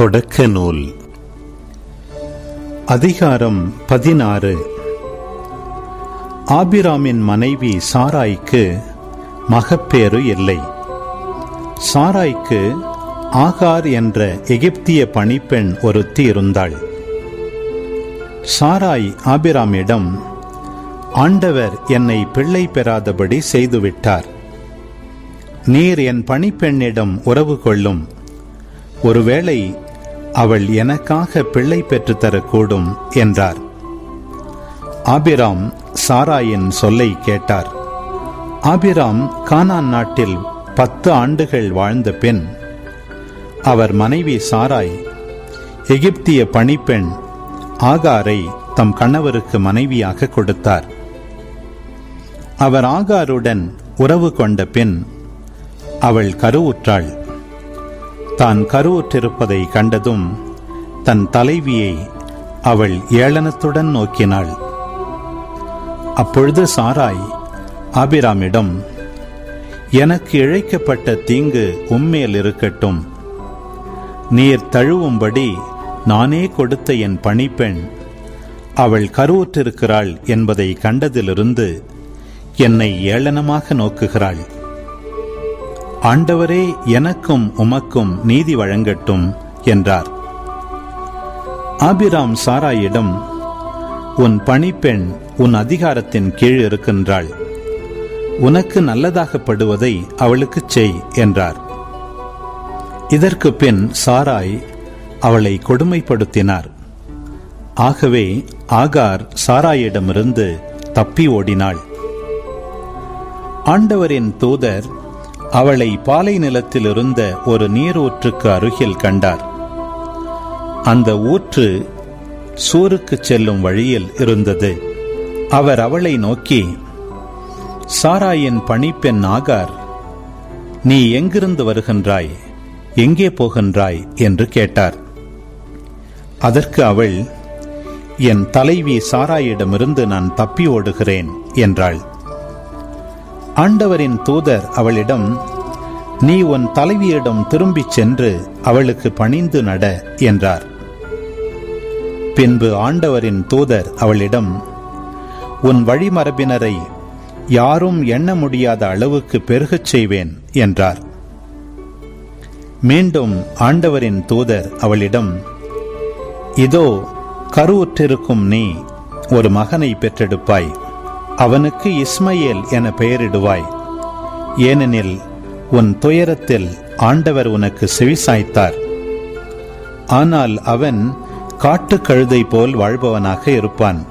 தொடக்க நூல் அதிகாரம் பதினாறு. ஆபிராமின் மனைவி சாராய்க்கு மகப்பேறு இல்லை. சாராய்க்கு ஆகார் என்ற எகிப்திய பணிப்பெண் ஒருத்தி இருந்தாள். சாராய் ஆபிராமிடம் ஆண்டவர் என்னை பிள்ளை பெறாதபடி செய்துவிட்டார். நீர் என் பணிப்பெண்ணிடம் உறவு கொள்ளும். ஒருவேளை அவள் எனக்காக பிள்ளை பெற்றுத்தரக்கூடும் என்றார். ஆபிராம் சாராயின் சொல்லை கேட்டார். ஆபிராம் கானான் நாட்டில் பத்து ஆண்டுகள் வாழ்ந்த பின் அவர் மனைவி சாராய் எகிப்திய பணிப்பெண் ஆகாரை தம் கணவருக்கு மனைவியாக கொடுத்தார். அவர் ஆகாருடன் உறவு கொண்ட பின் அவள் கருவுற்றாள். தான் கருவுற்றிருப்பதை கண்டதும் தன் தலைவியை அவள் ஏளனத்துடன் நோக்கினாள். அப்பொழுது சாராய் ஆபிராமிடம் எனக்கு இழைக்கப்பட்ட தீங்கு உம்மேல் இருக்கட்டும். நீர் தழுவும்படி நானே கொடுத்த என் பணிப்பெண் அவள் கருவுற்றிருக்கிறாள் என்பதை கண்டதிலிருந்து என்னை ஏளனமாக நோக்குகிறாள். ஆண்டவரே எனக்கும் உமக்கும் நீதி வழங்கட்டும் என்றார். ஆபிராம் சாராயிடம் உன் பணிப்பெண் உன் அதிகாரத்தின் கீழ் இருக்கின்றாள். உனக்கு நல்லதாகப்படுவதை அவளுக்குச் செய் என்றார். இதற்கு பின் சாராய் அவளை கொடுமைப்படுத்தினார். ஆகவே ஆகார் சாராயிடமிருந்து தப்பி ஓடினாள். ஆண்டவரின் தூதர் அவளை பாலை நிலத்தில் இருந்த ஒரு நீரூற்றுக்கு அருகில் கண்டார். அந்த ஊற்று சூருக்கு செல்லும் வழியில் இருந்தது. அவர் அவளை நோக்கி சாராயின் பணிப்பெண் ஆகார் நீ எங்கிருந்து வருகின்றாய்? எங்கே போகின்றாய்? என்று கேட்டார். அதற்கு அவள் என் தலைவி சாராயிடமிருந்து நான் தப்பி ஓடுகிறேன் என்றாள். ஆண்டவரின் தூதர் அவளிடம் நீ உன் தலைவியிடம் திரும்பிச் சென்று அவளுக்கு பணிந்து நட என்றார். பின்பு ஆண்டவரின் தூதர் அவளிடம் உன் வழிமரபினரை யாரும் எண்ண முடியாத அளவுக்கு பெருகச் செய்வேன் என்றார். மீண்டும் ஆண்டவரின் தூதர் அவளிடம் இதோ கருவுற்றிருக்கும் நீ ஒரு மகனை பெற்றெடுப்பாய். அவனுக்கு இஸ்மையேல் என பெயரிடுவாய். ஏனெனில் உன் துயரத்தில் ஆண்டவர் உனக்கு செவிசாய்த்தார். ஆனால் அவன் காட்டுக் கழுதை போல் வாழ்பவனாக இருப்பான்.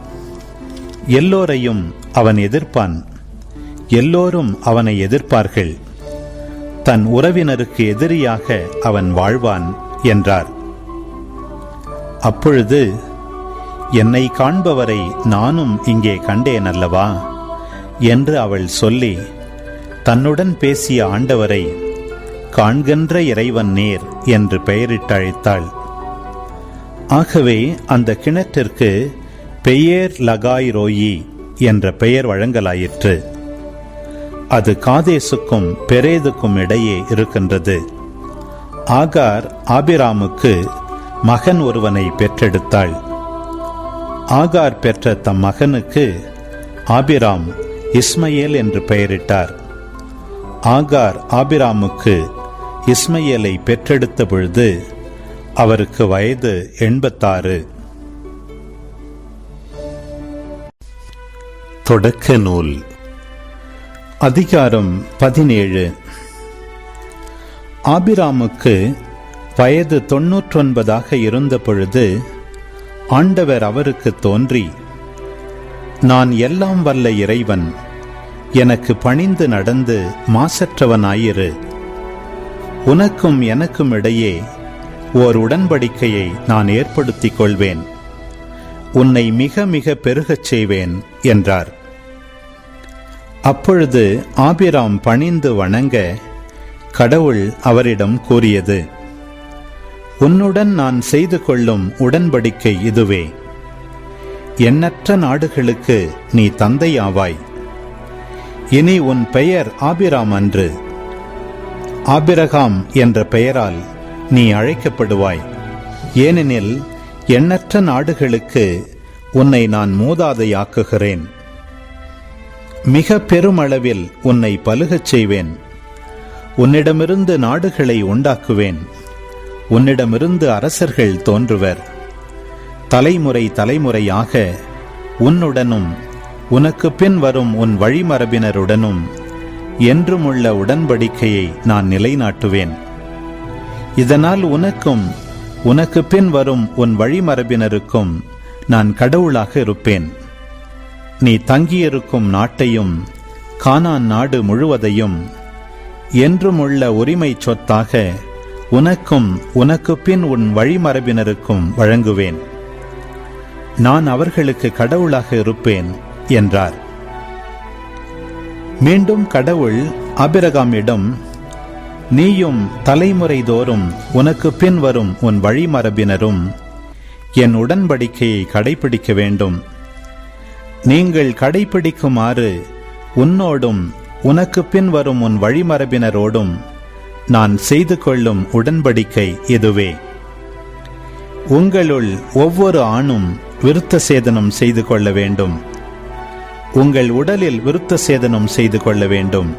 எல்லோரையும் அவன் எதிர்ப்பான். எல்லோரும் அவனை எதிர்ப்பார்கள். தன் உறவினருக்கு எதிரியாக அவன் வாழ்வான் என்றார். அப்பொழுது என்னை காண்பவரை நானும் இங்கே கண்டேன் அல்லவா என்று அவள் சொல்லி தன்னுடன் பேசிய ஆண்டவரை காண்கின்ற இறைவன் நேர் என்று பெயரிட்டழைத்தாள். ஆகவே அந்த கிணற்றிற்கு பெயர் லகாய் ரோயி என்ற பெயர் வழங்கலாயிற்று. அது காதேசுக்கும் பெரேதுக்கும் இடையே இருக்கின்றது. ஆகார் ஆபிராமுக்கு மகன் ஒருவனை பெற்றெடுத்தாள். ஆகார் பெற்ற தம் மகனுக்கு ஆபிராம் இஸ்மையேல் என்று பெயரிட்டார். ஆகார் ஆபிராமுக்கு இஸ்மையேலை பெற்றெடுத்த பொழுது அவருக்கு வயது எண்பத்தாறு. தொடக்க நூல். அதிகாரம் பதினேழு. ஆபிராமுக்கு வயது தொன்னூற்றொன்பதாக இருந்த பொழுது ஆண்டவர் அவருக்கு தோன்றி நான் எல்லாம் வல்ல இறைவன் எனக்கு பணிந்து நடந்து மாசற்றவனாயிரு. உனக்கும் எனக்கும் இடையே ஓர் உடன்படிக்கையை நான் ஏற்படுத்திக் கொள்வேன். உன்னை மிக மிக பெருகச் செய்வேன் என்றார். அப்பொழுது ஆபிராம் பணிந்து வணங்க கடவுள் அவரிடம் கூறியது உன்னுடன் நான் செய்து கொள்ளும் உடன்படிக்கை இதுவே. எண்ணற்ற நாடுகளுக்கு நீ தந்தையாவாய். இனி உன் பெயர் ஆபிராம் அன்று. ஆபிரகாம் என்ற பெயரால் நீ அழைக்கப்படுவாய். ஏனெனில் எண்ணற்ற நாடுகளுக்கு உன்னை நான் மூதாதையாக்குகிறேன். மிக பெருமளவில் உன்னை பலுகச் செய்வேன். உன்னிடமிருந்து நாடுகளை உண்டாக்குவேன். உன்னிடமிருந்து அரசர்கள் தோன்றுவர். தலைமுறை தலைமுறையாக உன்னுடனும் உனக்கு பின் வரும் உன் வழிமரபினருடனும் என்றுமுள்ள உடன்படிக்கையை நான் நிலைநாட்டுவேன். இதனால் உனக்கும் உனக்கு பின் வரும் உன் வழிமரபினருக்கும் நான் கடவுளாக இருப்பேன். நீ தங்கியிருக்கும் நாட்டையும் கானான் நாடு முழுவதையும் என்றுமுள்ள உரிமை சொத்தாக உனக்கும் உனக்கு பின் உன் வழிமரபினருக்கும் வழங்குவேன். நான் அவர்களுக்கு கடவுளாக இருப்பேன் என்றார். மீண்டும் கடவுள் அபிரகாமிடம் நீயும் தலைமுறை தோறும் உனக்கு பின் வரும் உன் வழிமரபினரும் என் உடன்படிக்கையை கடைபிடிக்க வேண்டும். நீங்கள் கடைபிடிக்குமாறு உன்னோடும் உனக்கு பின் வரும் உன் வழிமரபினரோடும் நான் செய்து கொள்ளும் உடன்படிக்கை இதுவே உங்களுள் ஒவ்வொரு ஆணும் விருத்த சேதனம் செய்து கொள்ள வேண்டும். உங்கள் உடலில் விருத்த சேதனம் செய்து கொள்ள வேண்டும்.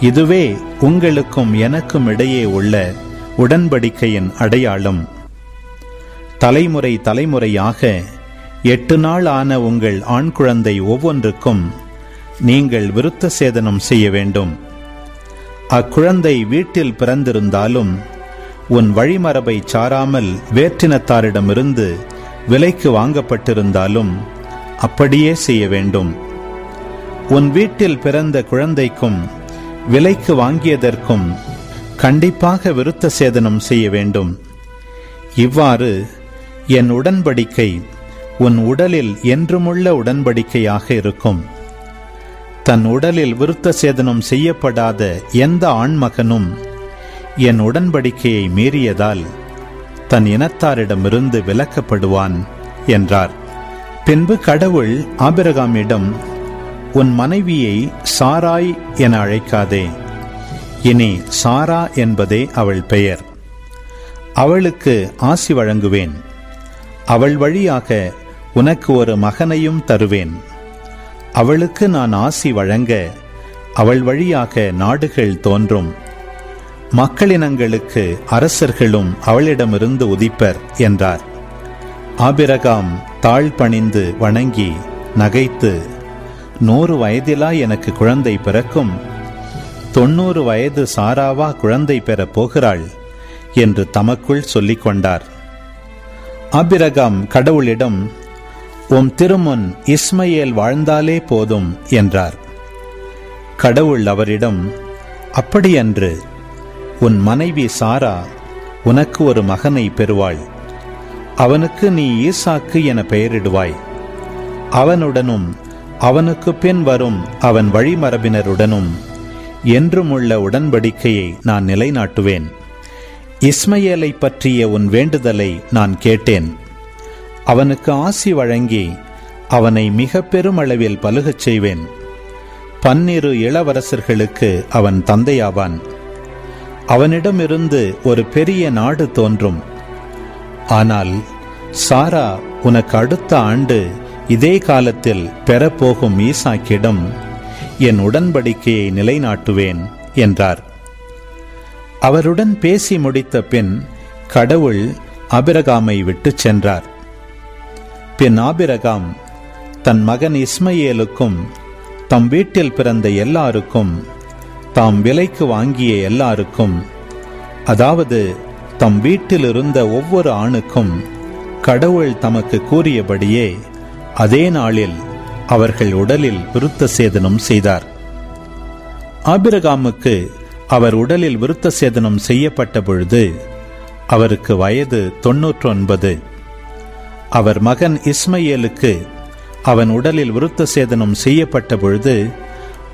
இதுவே உங்களுக்கும் எனக்கும் இடையே உள்ள உடன்படிக்கையின் அடையாளம். தலைமுறை தலைமுறையாக எட்டு நாள் ஆன உங்கள் ஆண் குழந்தை ஒவ்வொன்றுக்கும் நீங்கள் விருத்த சேதனம் செய்ய வேண்டும். அக்குழந்தை வீட்டில் பிறந்திருந்தாலும் உன் வழிமரபை சாராமல் வேற்றினத்தாரிடமிருந்து விலைக்கு வாங்கப்பட்டிருந்தாலும் அப்படியே செய்ய வேண்டும். உன் வீட்டில் பிறந்த குழந்தைக்கும் விலைக்கு வாங்கியதற்கும் கண்டிப்பாக விருத்த சேதனம் செய்ய வேண்டும். இவ்வாறு என் உடன்படிக்கை உன் உடலில் என்றுமுள்ள உடன்படிக்கையாக இருக்கும். தன் உடலில் விருத்த சேதனம் செய்யப்படாத எந்த ஆண்மகனும் என் உடன்படிக்கையை மீறியதால் தன் இனத்தாரிடமிருந்து விலக்கப்படுவான் என்றார். பின்பு கடவுள் ஆபிரகாமிடம் உன் மனைவியை சாராய் என அழைக்காதே. இனி சாரா என்பதே அவள் பெயர். அவளுக்கு ஆசி வழங்குவேன். அவள் வழியாக உனக்கு ஒரு மகனையும் தருவேன். அவளுக்கு நான் ஆசி வழங்க அவள் வழியாக நாடுகள் தோன்றும். மக்களினங்களுக்கு அரசர்களும் அவளிடமிருந்து உதிப்பர் என்றார். ஆபிரகாம் தாழ் பணிந்து வணங்கி நகைத்து நூறு வயதிலா எனக்கு குழந்தை பிறக்கும்? தொண்ணூறு வயது சாராவா குழந்தை பெறப் போகிறாள்? என்று தமக்குள் சொல்லிக் கொண்டார் ஆபிரகாம் கடவுளிடம் உம் திருமுன் இஸ்மையேல் வாழ்ந்தாலே போதும் என்றார். கடவுள் அவரிடம் அப்படியன்று உன் மனைவி சாரா உனக்கு ஒரு மகனை பெறுவாள். அவனுக்கு நீ ஈசாக்கு என பெயரிடுவாய். அவனுடனும் அவனுக்கு பின் வரும் அவன் வழிமரபினருடனும் என்றுமுள்ள உடன்படிக்கையை நான் நிலைநாட்டுவேன். இஸ்மையேலை பற்றிய உன் வேண்டுதலை நான் கேட்டேன். அவனுக்கு ஆசி வழங்கி அவனை மிக பெருமளவில் பலுகச் செய்வேன். பன்னிரு இளவரசர்களுக்கு அவன் தந்தையாவான். அவனிடமிருந்து ஒரு பெரிய நாடு தோன்றும். ஆனால் சாரா உனக்கு அடுத்த ஆண்டு இதே காலத்தில் பெறப்போகும் ஈசாக்கிடம் என் உடன்படிக்கையை நிலைநாட்டுவேன் என்றார். அவருடன் பேசி முடித்த பின் கடவுள் அபிரகாமை விட்டுச் சென்றார். பின் ஆபிரகாம் தன் மகன் இஸ்மையேலுக்கும் தம் வீட்டில் பிறந்த எல்லாருக்கும் தாம் விலைக்கு வாங்கிய எல்லாருக்கும் அதாவது தம் வீட்டில் இருந்த ஒவ்வொரு ஆணுக்கும் கடவுள் தமக்கு கூறியபடியே அதே நாளில் அவர்கள் உடலில் விருத்த சேதனம் செய்தார். ஆபிரகாமுக்கு அவர் உடலில் விருத்த சேதனம் செய்யப்பட்ட பொழுது அவருக்கு வயது தொன்னூற்றொன்பது. அவர் மகன் இஸ்மையேலுக்கு அவன் உடலில் விருத்த சேதனம் செய்யப்பட்ட பொழுது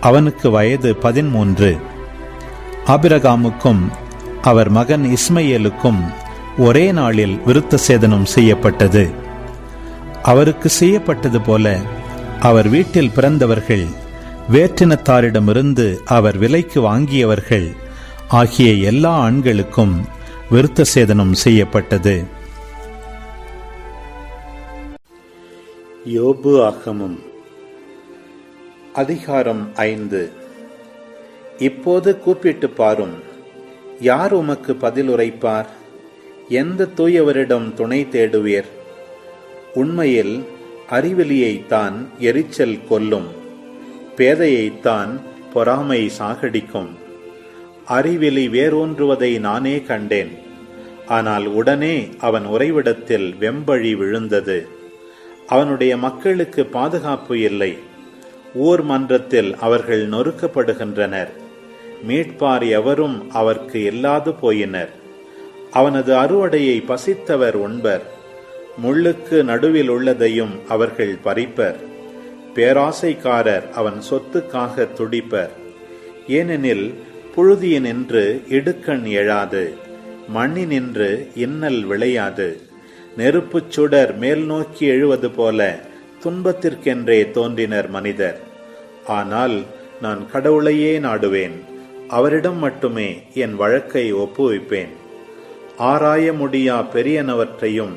அவனுக்கு வயது பதிமூன்று ஆபிரகாமுக்கும் அவர் மகன் இஸ்மையேலுக்கும் ஒரே நாளில் விருத்த சேதனம் செய்யப்பட்டது. அவருக்கு செய்யப்பட்டது போல அவர் வீட்டில் பிறந்தவர்கள் வேற்றினத்தாரிடமிருந்து அவர் விலைக்கு வாங்கியவர்கள் ஆகிய எல்லா ஆண்களுக்கும் விருத்த சேதனம் செய்யப்பட்டது. யோபு ஆகமம். அதிகாரம் ஐந்து. இப்போது கூப்பிட்டு பாரும் யார் உமக்கு பதில் உரைப்பார்? எந்த தூயவரிடம் துணை தேடுவீர்? உண்மையில் அறிவெளியைத்தான் எரிச்சல் கொல்லும் பேதையைத்தான் பொறாமை சாகடிக்கும். அறிவெளி வேரூன்றுவதை நானே கண்டேன் ஆனால் உடனே அவன் உறைவிடத்தில் வெம்பழி விழுந்தது. அவனுடைய மக்களுக்கு பாதுகாப்பு இல்லை. ஊர் மன்றத்தில் அவர்கள் நொறுக்கப்படுகின்றனர். மீட்பார் எவரும் அவர்க்கு இல்லாது போயினர். அவனது அறுவடையை பசித்தவர் உண்பர் முள்ளுக்கு நடுவில் உள்ளதையும் அவர்கள் பறிப்பர். பேராசைக்காரர் அவன் சொத்துக்காக துடிப்பர். ஏனெனில் புழுதியினின்று இடுக்கண் எழாது மண்ணினின்று இன்னல் விளையாது. நெருப்புச் சுடர் மேல் நோக்கி எழுவது போல துன்பத்திற்கென்றே தோன்றினர் மனிதர். ஆனால் நான் கடவுளையே நாடுவேன். அவரிடம் மட்டுமே என் வழக்கை ஒப்புவிப்பேன். ஆராய முடியா பெரியனவற்றையும்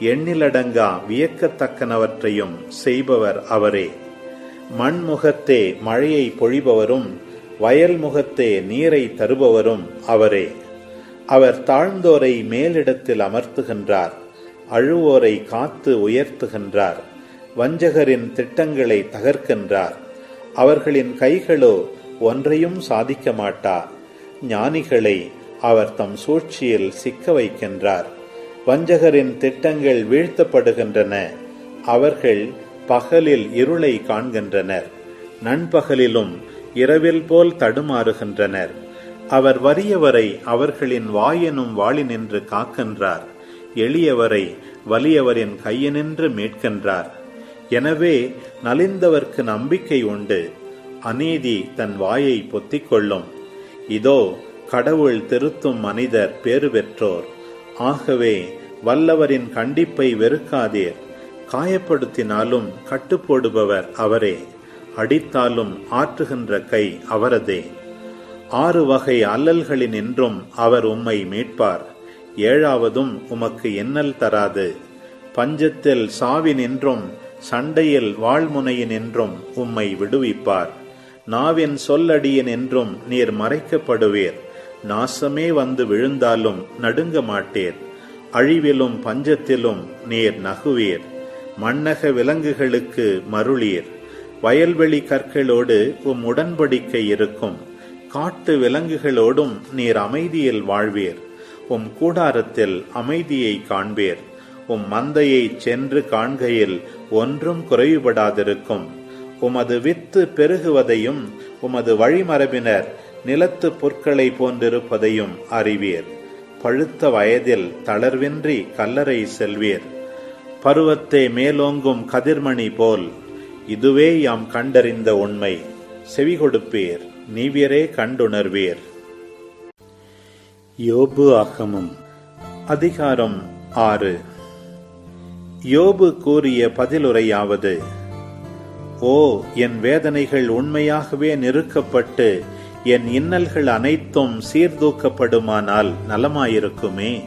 எண்ணிலடங்கா வியக்கத்தக்கனவற்றையும் செய்பவர் அவரே. மண்முகத்தே மழையை பொழிபவரும் வயல் முகத்தே நீரை தருபவரும் அவரே. அவர் தாழ்ந்தோரை மேலிடத்தில் அமர்த்துகின்றார். அழுவோரை காத்து உயர்த்துகின்றார். வஞ்சகரின் திட்டங்களை தகர்க்கின்றார். அவர்களின் கைகளோ ஒன்றையும் சாதிக்க மாட்டா ஞானிகளை அவர் தம் சூழ்ச்சியில் சிக்க வைக்கின்றார். வஞ்சகரின் திட்டங்கள் வீழ்த்தப்படுகின்றன. அவர்கள் பகலில் இருளை காண்கின்றனர். நண்பகலிலும் இரவில் போல் தடுமாறுகின்றனர். அவர் வறியவரை அவர்களின் வாயெனும் வாளினின்று காக்கின்றார். எளியவரை வலியவரின் கையினின்று மீட்கின்றார். எனவே நலிந்தவர்க்கு நம்பிக்கை உண்டு. அநீதி தன் வாயை பொத்திக் கொள்ளும். இதோ கடவுள் திருத்தும் மனிதர் பேறு பெற்றோர். ஆகவே வல்லவரின் கண்டிப்பை வெறுக்காதீர். காயப்படுத்தினாலும் கட்டுப்போடுபவர் அவரே. அடித்தாலும் ஆற்றுகின்ற கை அவரதே. ஆறு வகை அல்லல்களினின்றும் அவர் உம்மை மீட்பார். ஏழாவதும் உமக்கு எண்ணல் தராது. பஞ்சத்தில் சாவினின்றும் சண்டையில் வாழ்முனையினின்றும் உம்மை விடுவிப்பார். நாவின் சொல்லடியின் என்றும் நீர் மறைக்கப்படுவீர். நாசமே வந்து விழுந்தாலும் நடுங்க மாட்டீர். அழிவிலும் பஞ்சத்திலும் நீர் நகுவீர். மண்ணக விலங்குகளுக்கு மருளீர். வயல்வெளி கற்களோடு உம் உடன்படிக்கை இருக்கும். காட்டு விலங்குகளோடும் நீர் அமைதியில் வாழ்வீர். உம் கூடாரத்தில் அமைதியை காண்பீர். உம் மந்தையை சென்று காண்கையில் ஒன்றும் குறைவுபடாதிருக்கும். உமது வித்து பெருகுவதையும் உமது வழிமரபினர் நிலத்து பொற்களை போன்றிருப்பதையும் அறிவீர். பழுத்த வயதில் தளர்வின்றி கல்லறை செல்வீர். பருவத்தை மேலோங்கும் கதிர்மணி போல் இதுவே யாம் கண்டறிந்த உண்மை. செவி கொடுப்பீர் நீவியரே கண்டுணர்வீர். யோபு ஆகமம் அதிகாரம் ஆறு. யோபு கூறிய பதிலுரையாவது ஓ என் வேதனைகள் உண்மையாகவே நெருக்கப்பட்டு என் இன்னல்கள் அனைத்தும் சீர்தூக்கப்படுமானால் நலமாயிருக்குமே.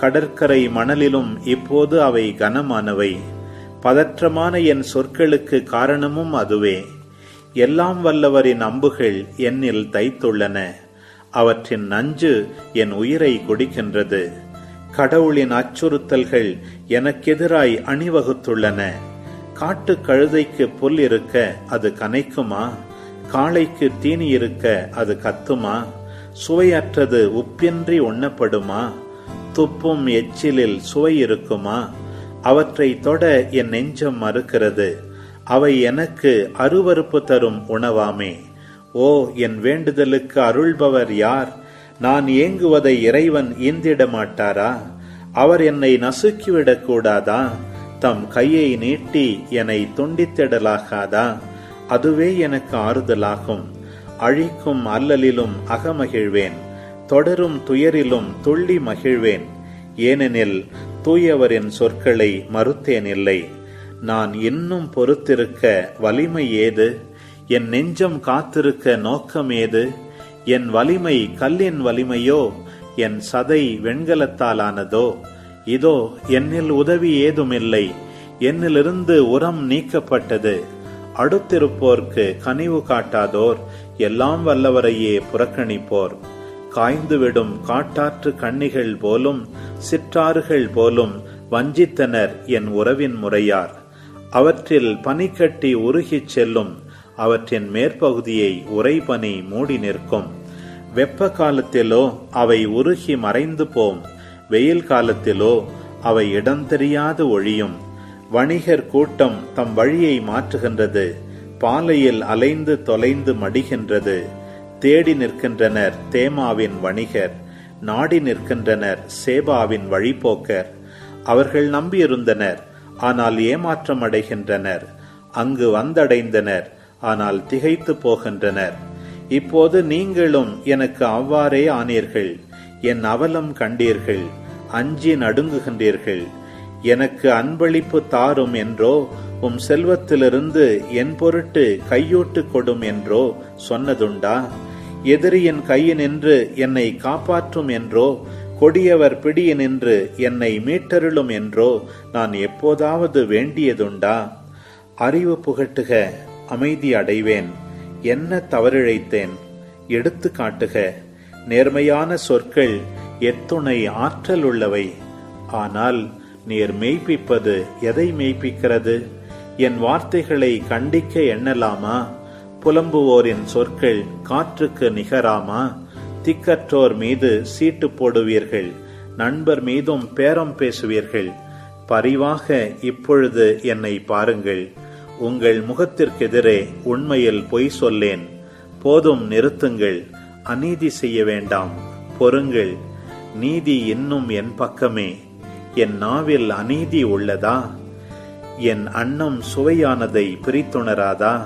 கடற்கரை மணலிலும் இப்போது அவை கனமானவை. பதற்றமான என் சொற்களுக்கு காரணமும் அதுவே. எல்லாம் வல்லவரின் அம்புகள் என்னில் தைத்துள்ளன. அவற்றின் நஞ்சு என் உயிரை குடிக்கின்றது. கடவுளின் அச்சுறுத்தல்கள் எனக்கெதிராய் அணிவகுத்துள்ளன. காட்டு கழுதைக்கு புல் இருக்க அது கனைக்குமா? காளைக்கு தீனி இருக்க அது கத்துமா? சுவையற்றது உப்பின்றி உண்ணப்படுமா? துப்பும் எச்சிலில் சுவை இருக்குமா? அவற்றை தொட என் நெஞ்சம் மறுக்கிறது. அவை எனக்கு அருவறுப்பு தரும் உணவாமே. ஓ என் வேண்டுதலுக்கு அருள்பவர் யார்? நான் ஏங்குவதை இறைவன் ஈந்திட மாட்டாரா அவர் என்னை நசுக்கிவிடக் கூடாதா தம் கையை நீட்டி என்னை துண்டித்திடலாகாதா? அதுவே எனக்கு ஆறுதலாகும். அழிக்கும் அல்லலிலும் அகமகிழ்வேன். தொடரும் துயரிலும் துள்ளி மகிழ்வேன். ஏனெனில் தூயவரின் சொற்களை மறுத்தேனில்லை நான் இன்னும் பொறுத்திருக்க வலிமை ஏது? என் நெஞ்சம் காத்திருக்க நோக்கம் ஏது? என் வலிமை கல்லின் வலிமையோ? என் சதை வெண்கலத்தாலானதோ? இதோ என்னில் உதவி ஏதுமில்லை. என்னிலிருந்து உரம் நீக்கப்பட்டது. அடுத்திருப்போர்க்கு கனிவு காட்டாதோர். எல்லாம் வல்லவரையே புறக்கணிப்போர். காய்ந்துவிடும் காட்டாற்று கண்ணிகள் போலும் சிற்றாறுகள் போலும் வஞ்சித்தனர் என் உறவின் முறையார். அவற்றில் பனிக்கட்டி உருகிச் செல்லும் அவற்றின் மேற்பகுதியை உறைபனி மூடி நிற்கும். வெப்ப காலத்திலோ அவை உருகி மறைந்து போம். வெயில் காலத்திலோ அவை இடம் தெரியாது ஒழியும். வணிகர் கூட்டம் தம் வழியை மாற்றுகின்றது. பாலையில் அலைந்து தொலைந்து மடிகின்றது. தேடி நிற்கின்றனர் தேமாவின் வணிகர். நாடி நிற்கின்றனர் சேபாவின் வழிபோக்கர். அவர்கள் நம்பியிருந்தனர் ஆனால் ஏமாற்றம் அடைகின்றனர் அங்கு வந்தடைந்தனர் ஆனால் திகைத்து போகின்றனர். இப்போது நீங்களும் எனக்கு அவ்வாறே ஆனீர்கள். என் அவலம் கண்டீர்கள். அஞ்சி நடுங்குகின்றீர்கள். எனக்கு அன்பளிப்பு தாரும் என்றோ உம் செல்வத்திலிருந்து என் பொருட்டு கையூட்டு கொடும் என்றோ சொன்னதுண்டா? எதிரியின் கையினின்று என்னை காப்பாற்றும் என்றோ கொடியவர் பிடியினின்று என்னை மீட்டருளும் என்றோ நான் எப்போதாவது வேண்டியதுண்டா? அறிவு புகட்டுக. அமைதி அடைவேன். என்ன தவறிழைத்தேன்? எடுத்து காட்டுக. நேர்மையான சொற்கள் எத்துணை ஆற்றல் உள்ளவை. ஆனால் நீர் மெய்ப்பிப்பது எதை மெய்ப்பிக்கிறது? என் வார்த்தைகளை கண்டிக்க எண்ணலாமா? புலம்புவோரின் சொற்கள் காற்றுக்கு நிகராமா? திக்கற்றோர் மீது சீட்டு போடுவீர்கள். நண்பர் மீதும் பேரம் பேசுவீர்கள். பரிவாக இப்பொழுது என்னை பாருங்கள். உங்கள் முகத்திற்கெதிரே உண்மையில் பொய் சொல்லேன். போதும் நிறுத்துங்கள். அநீதி செய்ய வேண்டாம். பொறுங்கள். நீதி இன்னும் என் பக்கமே. என் நாவில் அநீதி உள்ளதா? என் அன்னம் சுவையானதை பிரித்துணராதா?